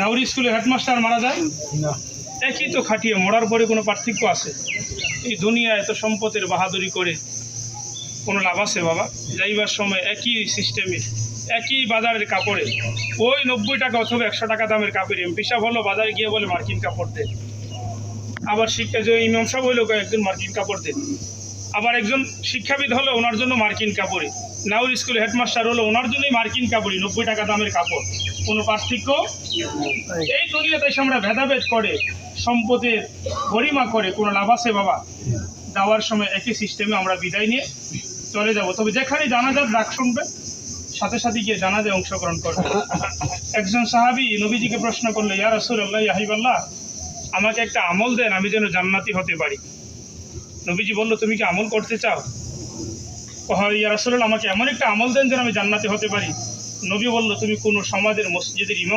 নাউরি স্কুলে হেডমাস্টার মারা যায়। না। একই তো খাটিয়ে মরার পরে কোনো পার্থক্য আছে? এই দুনিয়া এত সম্পদের বাহাদুরি করে কোনো লাভ আছে বাবা? যাইবার সময় একই সিস্টেমে একই বাজারের কাপড়ে ওই নব্বই টাকা অথবা একশো টাকা দামের কাপড় এমপি সাহেব হলো বাজারে গিয়ে বলে মার্কিন কাপড় দেন আবার শিক্ষা যে ইমাম সাহেব হইল একজন মার্কিন কাপড় দেন। আবার একজন শিক্ষাবিদ হলো, ওনার জন্য মার্কিন কাপড়ে। নাউর স্কুলে হেডমাস্টার হলো, ওনার জন্যই মার্কিন কাপড়ই নব্বই টাকা দামের কাপড়। কোনো পার্থক্য? এই দুনিয়াতে এসে আমরা ভেদাভেদ করে, সম্পদের গরিমা করে, কোনো লাভ আছে বাবা? যাওয়ার সময় একই সিস্টেমে আমরা বিদায় নিয়ে চলে যাব। তবে যেখানে জানাজার ডাক শুনবে, সাথে সাথে গিয়ে জানাজে অংশগ্রহণ করবে। একজন সাহাবি নবীজিকে প্রশ্ন করল, ইয়া রসুল আল্লাহ ইয়াহিবাল্লাহ আমাকে একটা আমল দেন, আমি যেন জান্নাতি হতে পারি। নবীজি বলল, তুমি কি আমল করতে চাও? ইয়া আমাকে এমন একটা আমল দেন যেন আমি জান্নাতে হতে পারি। নবী বলল, তুমি কোনো সমাজের মসজিদের ইমাম